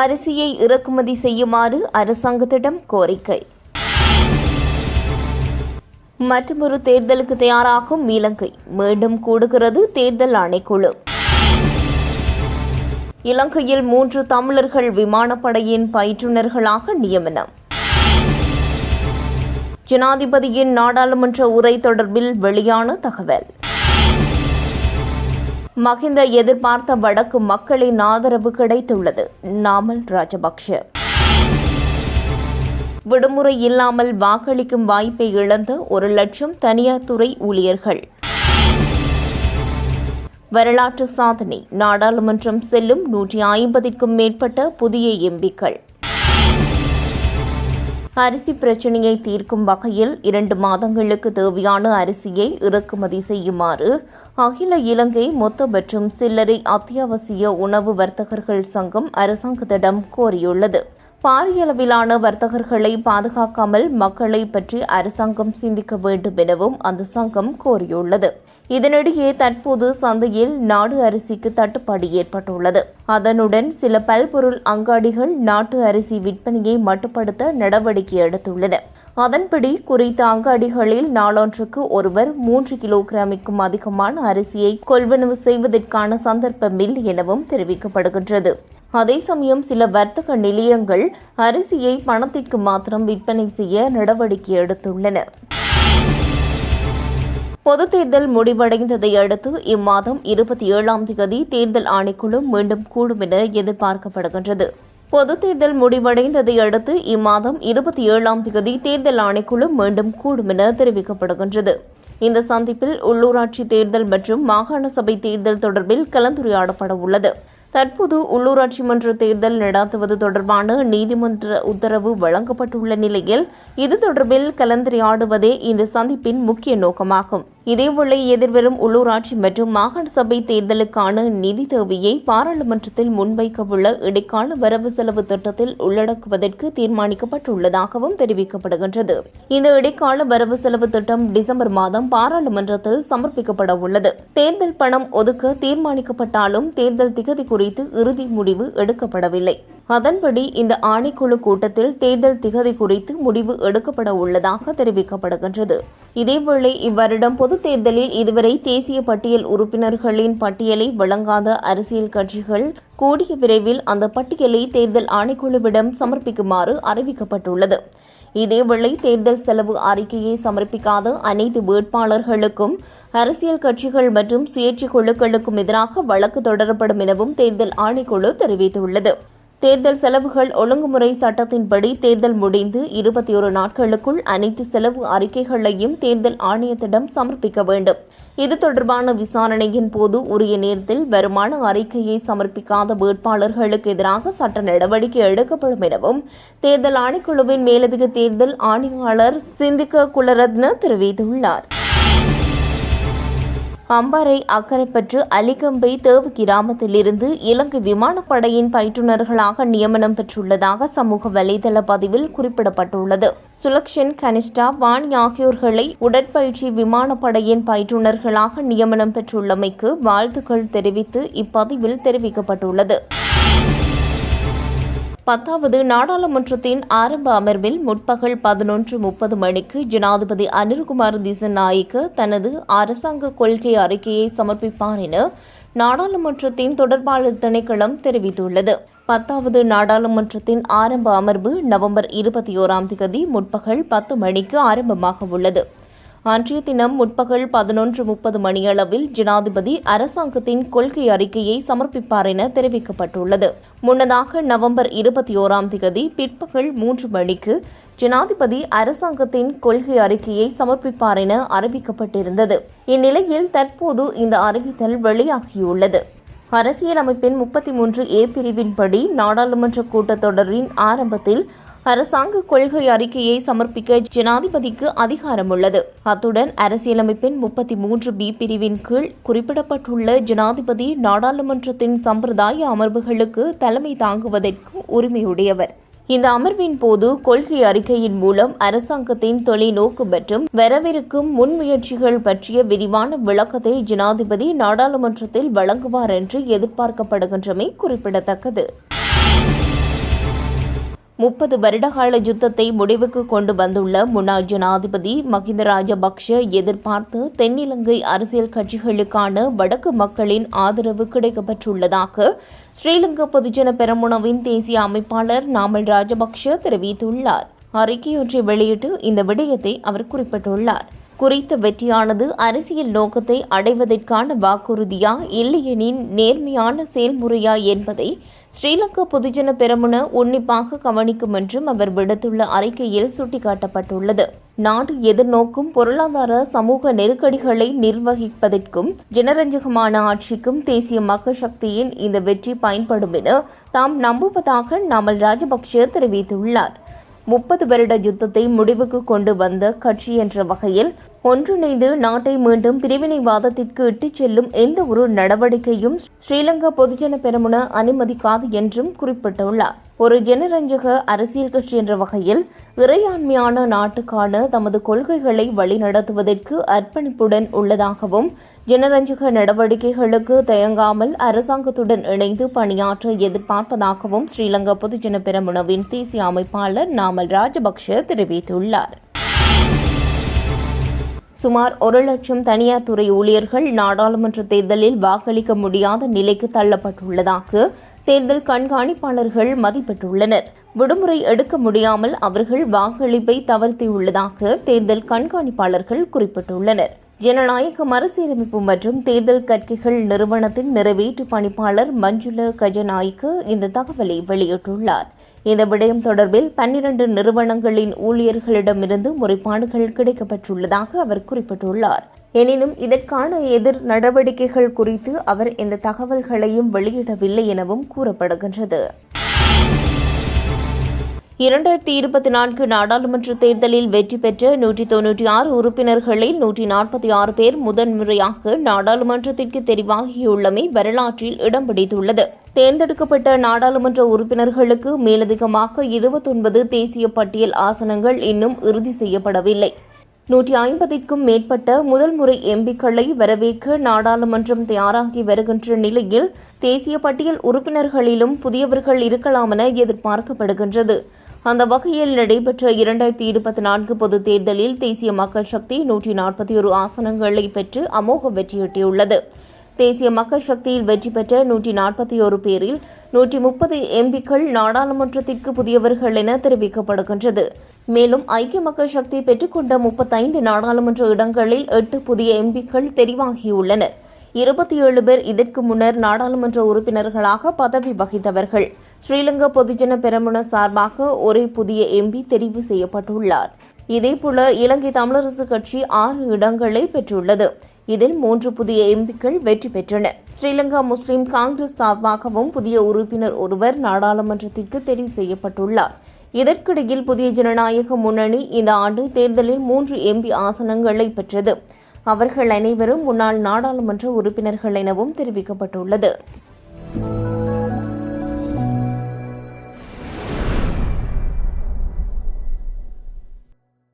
அரிசியை இறக்குமதி செய்யுமாறு அரசாங்கத்திடம் கோரிக்கை. மற்றொரு தேர்தலுக்கு தயாராகும் இலங்கை. மீண்டும் கூடுகிறது தேர்தல் ஆணைக்குழு. இலங்கையில் மூன்று தமிழர்கள் விமானப்படையின் பயிற்றுநர்களாக நியமனம். ஜனாதிபதியின் நாடாளுமன்ற உரை தொடர்பில் வெளியான தகவல். மகிந்த எதிர்பார்த்த வடக்கு மக்களின் ஆதரவு கிடைத்துள்ளது. நாமல் ராஜபக்ஷ. விடுமுறை இல்லாமல் வாக்களிக்கும் வாய்ப்பை இழந்த ஒரு லட்சம் தனியார் துறை ஊழியர்கள். வரலாற்று சாதனை. நாடாளுமன்றம் செல்லும் நூற்றி ஐம்பதுக்கும் மேற்பட்ட புதிய எம்பிக்கள். அரிசி பிரச்சினையை தீர்க்கும் வகையில் இரண்டு மாதங்களுக்கு தேவையான அரிசியை இறக்குமதி செய்யுமாறு அகில இலங்கை மொத்த மற்றும் சில்லறை அத்தியாவசிய உணவு வர்த்தகர்கள் சங்கம் அரசாங்கத்திடம் கோரியுள்ளது. பாரியளவிலான வர்த்தகர்களை பாதுகாக்காமல் மக்களை பற்றி அரசாங்கம் சிந்திக்க வேண்டும் எனவும் அந்த சங்கம் கோரியுள்ளது. இதனிடையே தற்போது சந்தையில் நாடு அரிசிக்கு தட்டுப்பாடு ஏற்பட்டுள்ளது. அதனுடன் சில பல்பொருள் அங்காடிகள் நாட்டு அரிசி விற்பனையை மட்டுப்படுத்த நடவடிக்கை எடுத்துள்ளன. அதன்படி குறித்த அங்காடிகளில் நாளொன்றுக்கு ஒருவர் மூன்று கிலோகிராமிற்கும் அதிகமான அரிசியை கொள்வனவு செய்வதற்கான சந்தர்ப்பமில் எனவும் தெரிவிக்கப்படுகின்றது. அதே சமயம் சில வர்த்தக நிலையங்கள் அரிசியை பணத்திற்கு மாத்திரம் விற்பனை செய்ய நடவடிக்கை எடுத்துள்ளன. பொது தேர்தல் முடிவடைந்ததை அடுத்து இம்மாதம் இருபத்தி ஏழாம் தேதி தேர்தல் ஆணைக்குழு மீண்டும் கூடும் என எதிர்பார்க்கப்படுகின்றது. பொது தேர்தல் முடிவடைந்ததை அடுத்து இம்மாதம் இருபத்தி ஏழாம் தேதி தேர்தல் ஆணைக்குழு மீண்டும் கூடும் என தெரிவிக்கப்படுகின்றது. இந்த சந்திப்பில் உள்ளூராட்சி தேர்தல் மற்றும் மாகாண சபை தேர்தல் தொடர்பில் கலந்துரையாடப்பட உள்ளது. தற்போது உள்ளூராட்சி மன்ற தேர்தல் நடாத்துவது தொடர்பான நீதிமன்ற உத்தரவு வழங்கப்பட்டுள்ள நிலையில் இது தொடர்பில் கலந்துரையாடுவதே இந்த சந்திப்பின் முக்கிய நோக்கமாகும். இதேவேளை எதிர்வரும் உள்ளூராட்சி மற்றும் மாகாண சபை தேர்தலுக்கான நிதி தேவையை பாராளுமன்றத்தில் முன்வைக்கவுள்ள இடைக்கால வரவு செலவு திட்டத்தில் உள்ளடக்குவதற்கு தீர்மானிக்கப்பட்டுள்ளதாகவும் தெரிவிக்கப்படுகின்றது. இந்த இடைக்கால வரவு செலவு திட்டம் டிசம்பர் மாதம் பாராளுமன்றத்தில் சமர்ப்பிக்கப்பட உள்ளது. தேர்தல் பணம் ஒதுக்க தீர்மானிக்கப்பட்டாலும் தேர்தல் திகதி குறித்து இறுதி முடிவு எடுக்கப்படவில்லை. அதன்படி இந்த ஆணைக்குழு கூட்டத்தில் தேர்தல் திகதி குறித்து முடிவு எடுக்கப்பட உள்ளதாக தெரிவிக்கப்படுகின்றது. இதேவேளை இவ்வருடம் பொதுத் தேர்தலில் இதுவரை தேசிய பட்டியல் உறுப்பினர்களின் பட்டியலை வழங்காத அரசியல் கட்சிகள் கூடிய விரைவில் அந்த பட்டியலை தேர்தல் ஆணைக்குழுவிடம் சமர்ப்பிக்குமாறு அறிவிக்கப்பட்டுள்ளது. இதேவேளை தேர்தல் செலவு அறிக்கையை சமர்ப்பிக்காத அனைத்து வேட்பாளர்களுக்கும் அரசியல் கட்சிகள் மற்றும் சுயேட்சை குழுக்களுக்கும் எதிராக வழக்கு தொடரப்படும் எனவும் தேர்தல் ஆணைக்குழு தெரிவித்துள்ளது. தேர்தல் செலவுகள் ஒழுங்குமுறை சட்டத்தின்படி தேர்தல் முடிந்து இருபத்தி ஒரு நாட்களுக்குள் அனைத்து செலவு அறிக்கைகளையும் தேர்தல் ஆணையத்திடம் சமர்ப்பிக்க வேண்டும். இது தொடர்பான விசாரணையின் போது உரிய நேரத்தில் வருமான அறிக்கையை சமர்ப்பிக்காத வேட்பாளர்களுக்கு எதிராக சட்ட நடவடிக்கை எடுக்கப்படும் எனவும் தேர்தல் ஆணைக்குழுவின் மேலதிக தேர்தல் ஆணையாளர் சிந்திக்க குலரத்ன தெரிவித்துள்ளார். அம்பாறை அக்கரைப்பற்று அலிகம்பை தேவு கிராமத்திலிருந்து இலங்கை விமானப்படையின் பயிற்றுநர்களாக நியமனம் பெற்றுள்ளதாக சமூக வலைதள பதிவில் குறிப்பிடப்பட்டுள்ளது. சுலக்ஷன் கனிஷ்டா வாணி ஆகியோர்களை உடற்பயிற்சி விமானப்படையின் பயிற்றுநர்களாக நியமனம் பெற்றுள்ளமைக்கு வாழ்த்துக்கள் தெரிவித்து இப்பதிவில் தெரிவிக்கப்பட்டுள்ளது. பத்தாவது நாடாளுமன்றத்தின் ஆரம்ப அமர்வில் முற்பகல் பதினொன்று முப்பது மணிக்கு ஜனாதிபதி அனில்குமார் திசநாயக்க தனது அரசாங்க கொள்கை அறிக்கையை சமர்ப்பிப்பார் என நாடாளுமன்றத்தின் தொடர்பாளர் திணைக்களம் தெரிவித்துள்ளது. பத்தாவது நாடாளுமன்றத்தின் ஆரம்ப அமர்வு நவம்பர் இருபத்தி ஓராம் தேதி முற்பகல் பத்து மணிக்கு ஆரம்பமாக உள்ளது. அன்றைய தினம் முற்பகல் பதினொன்று முப்பது மணியளவில் ஜனாதிபதி அரசாங்கத்தின் கொள்கை அறிக்கையை சமர்ப்பிப்பார் என தெரிவிக்கப்பட்டுள்ளது. முன்னதாக நவம்பர் இருபத்தி ஓராம் தேதி பிற்பகல் மூன்று மணிக்கு ஜனாதிபதி அரசாங்கத்தின் கொள்கை அறிக்கையை சமர்ப்பிப்பார் என அறிவிக்கப்பட்டிருந்தது. இந்நிலையில் தற்போது இந்த அறிவித்தல் வெளியாகியுள்ளது. அரசியலமைப்பின் முப்பத்தி மூன்று ஏ பிரிவின்படி நாடாளுமன்ற கூட்டத்தொடரின் ஆரம்பத்தில் அரசாங்க கொள்கை அறிக்கையை சமர்ப்பிக்க ஜனாதிபதிக்கு அதிகாரம் உள்ளது அத்துடன் அரசியலமைப்பின் முப்பத்தி மூன்று பி பிரிவின் கீழ் குறிப்பிடப்பட்டுள்ள ஜனாதிபதி நாடாளுமன்றத்தின் சம்பிரதாய அமர்வுகளுக்கு தலைமை தாங்குவதற்கு உரிமையுடையவர். இந்த அமர்வின் போது கொள்கை அறிக்கையின் மூலம் அரசாங்கத்தின் தொலைநோக்கு மற்றும் வரவிருக்கும் முன்முயற்சிகள் பற்றிய விரிவான விளக்கத்தை ஜனாதிபதி நாடாளுமன்றத்தில் வழங்குவார் என்று எதிர்பார்க்கப்படுகின்றமை குறிப்பிடத்தக்கது. முப்பது வருடகால யுத்தத்தை முடிவுக்கு கொண்டு வந்துள்ள முன்னாள் ஜனாதிபதி மகிந்த ராஜபக்ஷ எதிர்பார்த்து தென்னிலங்கை அரசியல் கட்சிகளுக்கான வடக்கு மக்களின் ஆதரவு கிடைக்கப்பெற்றுள்ளதாக ஸ்ரீலங்கா பொதுஜன பெரமுனவின் தேசிய அமைப்பாளர் நாமல் ராஜபக்ஷ தெரிவித்துள்ளார். அறிக்கையொன்றை வெளியிட்டு இந்த விடயத்தை அவர் குறிப்பிட்டுள்ளார். குறித்த வெற்றியானது அரசியல் நோக்கத்தை அடைவதற்கான வாக்குறுதியா இல்லையெனின் நேர்மையான செயல்முறையா என்பதை ஸ்ரீலங்கா பொதுஜன பெரமுன உன்னிப்பாக கவனிக்கும் என்றும் அவர் விடுத்துள்ள அறிக்கையில் சுட்டிக்காட்டப்பட்டுள்ளது. நாடு எதிர்நோக்கும் பொருளாதார சமூக நெருக்கடிகளை நிர்வகிப்பதற்கும் ஜனரஞ்சகமான ஆட்சிக்கும் தேசிய மக்கள் சக்தியின் இந்த வெற்றி பயன்படும் என தாம் நம்புவதாக நாமல் ராஜபக்ஷ தெரிவித்துள்ளார். முப்பது வருட யுத்தத்தை முடிவுக்கு கொண்டு வந்த கட்சி என்ற வகையில் ஒன்றிணைந்து நாட்டை மீண்டும் பிரிவினைவாதத்திற்கு இட்டுச் செல்லும் எந்த ஒரு நடவடிக்கையும் ஸ்ரீலங்கா பொதுஜன பெருமுன அனுமதிக்காது என்றும் குறிப்பிட்டுள்ளார். ஒரு ஜனரஞ்சக அரசியல் கட்சி என்ற வகையில் இறையாண்மையான நாட்டுக்கான தமது கொள்கைகளை வழிநடத்துவதற்கு அர்ப்பணிப்புடன் உள்ளதாகவும் ஜனரஞ்சக நடவடிக்கைகளுக்கு தயங்காமல் அரசாங்கத்துடன் இணைந்து பணியாற்ற எதிர்பார்ப்பதாகவும் ஸ்ரீலங்கா பொதுஜன பெருமுனவின் தேசிய அமைப்பாளர் நாமல் ராஜபக்ஷ தெரிவித்துள்ளார். சுமார் ஒரு லட்சம் தனியார் துறை ஊழியர்கள் நாடாளுமன்ற தேர்தலில் வாக்களிக்க முடியாத நிலைக்கு தள்ளப்பட்டுள்ளதாக தேர்தல் கண்காணிப்பாளர்கள் மதிப்பிட்டுள்ளனர். விடுமுறை எடுக்க முடியாமல் அவர்கள் வாக்களிப்பை தவிர்த்தியுள்ளதாக தேர்தல் கண்காணிப்பாளர்கள் குறிப்பிட்டுள்ளனர். ஜனநாயக மறுசீரமைப்பு மற்றும் தேர்தல் கற்கைகள் நிறுவனத்தின் நிறைவேற்று பணிப்பாளர் மஞ்சுள கஜநாயக்கு இந்த தகவலை வெளியிட்டுள்ளார். இந்த விடயம் தொடர்பில் பன்னிரண்டு நிறுவனங்களின் ஊழியர்களிடமிருந்து முறைப்பாடுகள் கிடைக்கப்பெற்றுள்ளதாக அவர் குறிப்பிட்டுள்ளார். எனினும் இதற்கான எதிர் நடவடிக்கைகள் குறித்து அவர் இந்த தகவல்களையும் வெளியிடவில்லை எனவும் கூறப்படுகின்றது. இரண்டாயிரத்தி இருபத்தி நான்கு நாடாளுமன்ற தேர்தலில் வெற்றி பெற்ற நூற்றி தொன்னூற்றி ஆறு உறுப்பினர்களில் நூற்றி நாற்பத்தி ஆறு பேர் முதன்முறையாக நாடாளுமன்றத்திற்கு தெரிவாகியுள்ளமை வரலாற்றில் இடம் பிடித்துள்ளது. தேர்ந்தெடுக்கப்பட்ட நாடாளுமன்ற உறுப்பினர்களுக்கு மேலதிகமாக இருபத்தொன்பது தேசிய பட்டியல் ஆசனங்கள் இன்னும் இறுதி செய்யப்படவில்லை. நூற்றி ஐம்பதிற்கும் மேற்பட்ட முதல் முறை எம்பிக்களை வரவேற்க நாடாளுமன்றம் தயாராகி வருகின்ற நிலையில் தேசிய பட்டியல் உறுப்பினர்களிலும் புதியவர்கள் இருக்கலாம் என எதிர்பார்க்கப்படுகின்றது. அந்த வகையில் நடைபெற்ற இரண்டாயிரத்தி இருபத்தி நான்கு பொதுத் தேர்தலில் தேசிய மக்கள் சக்தி நூற்றி நாற்பத்தி ஒரு ஆசனங்களை பெற்று அமோக வெற்றியீட்டியுள்ளது தேசிய மக்கள் சக்தியில் வெற்றி பெற்ற நூற்றி நாற்பத்தி ஒரு பேரில் நூற்றி முப்பது எம்பிக்கள் நாடாளுமன்றத்திற்கு புதியவர்கள் என தெரிவிக்கப்படுகின்றது. மேலும் ஐக்கிய மக்கள் சக்தி பெற்றுக்கொண்ட முப்பத்தைந்து நாடாளுமன்ற இடங்களில் எட்டு புதிய எம்பிக்கள் தெரிவாகியுள்ளனர். இருபத்தி ஏழு பேர் இதற்கு முன்னர் நாடாளுமன்ற உறுப்பினர்களாக பதவி வகித்தவர்கள். ஸ்ரீலங்கா பொதுஜன பெரமுன சார்பாக ஒரே புதிய எம்பி தெரிவு செய்யப்பட்டுள்ளார். இதேபோல இலங்கை தமிழரசு கட்சி ஆறு இடங்களை பெற்றுள்ளது. இதில் மூன்று புதிய எம்பிக்கள் வெற்றி பெற்றனர் ஸ்ரீலங்கா முஸ்லிம் காங்கிரஸ் சார்பாகவும் புதிய உறுப்பினர் ஒருவர் நாடாளுமன்றத்திற்கு தெரிவு செய்யப்பட்டுள்ளார். இதற்கிடையில் புதிய ஜனநாயக முன்னணி இந்த ஆண்டு தேர்தலில் மூன்று எம்பி ஆசனங்களை பெற்றது. அவர்கள் அனைவரும் முன்னாள் நாடாளுமன்ற உறுப்பினர்கள் எனவும் தெரிவிக்கப்பட்டுள்ளது.